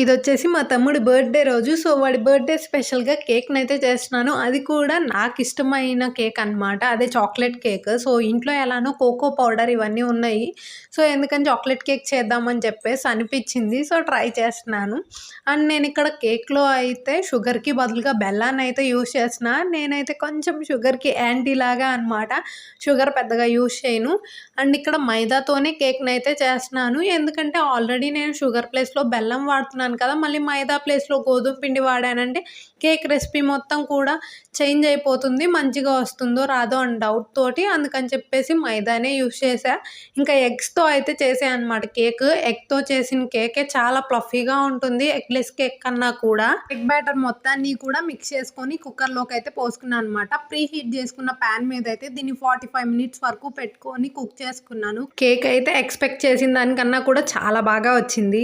ఇది వచ్చేసి మా తమ్ముడి బర్త్డే రోజు. సో వాడి బర్త్డే స్పెషల్గా కేక్ని అయితే చేస్తున్నాను. అది కూడా నాకు ఇష్టమైన కేక్ అనమాట అదే చాక్లెట్ కేక్. సో ఇంట్లో ఎలానో కోకో పౌడర్ ఇవన్నీ ఉన్నాయి. సో ఎందుకని చాక్లెట్ కేక్ చేద్దామని చెప్పేసి అనిపించింది. సో ట్రై చేస్తున్నాను. అండ్ నేను ఇక్కడ కేక్లో అయితే షుగర్కి బదులుగా బెల్లాన్ని అయితే యూస్ చేసిన నేనైతే కొంచెం షుగర్కి యాంటీలాగా అనమాట షుగర్ పెద్దగా యూస్ చేయను. అండ్ ఇక్కడ మైదాతోనే కేక్ని అయితే చేస్తున్నాను. ఎందుకంటే ఆల్రెడీ నేను షుగర్ ప్లేస్లో బెల్లం వాడుతున్నాను. వాడుతున్నాను కదా మళ్ళీ మైదా ప్లేస్లో గోధుమ పిండి వాడానంటే కేక్ రెసిపీ మొత్తం కూడా చేంజ్ అయిపోతుంది మంచిగా వస్తుందో రాదో అని డౌట్ తోటి అందుకని చెప్పేసి మైదానే యూస్ చేసా ఇంకా ఎగ్స్తో అయితే చేసా అనమాట కేక్ ఎగ్తో చేసిన కేకే చాలా ప్లఫీగా ఉంటుంది ఎగ్లెస్ కేక్ కన్నా కూడా. ఎగ్ బ్యాటర్ మొత్తాన్ని కూడా మిక్స్ చేసుకొని కుక్కర్లోకి అయితే పోసుకున్నాను అనమాట ప్రీ హీట్ చేసుకున్న ప్యాన్ మీద అయితే దీన్ని ఫార్టీ ఫైవ్ మినిట్స్ వరకు పెట్టుకొని కుక్ చేసుకున్నాను. కేక్ అయితే ఎక్స్పెక్ట్ చేసిన దానికన్నా కూడా చాలా బాగా వచ్చింది.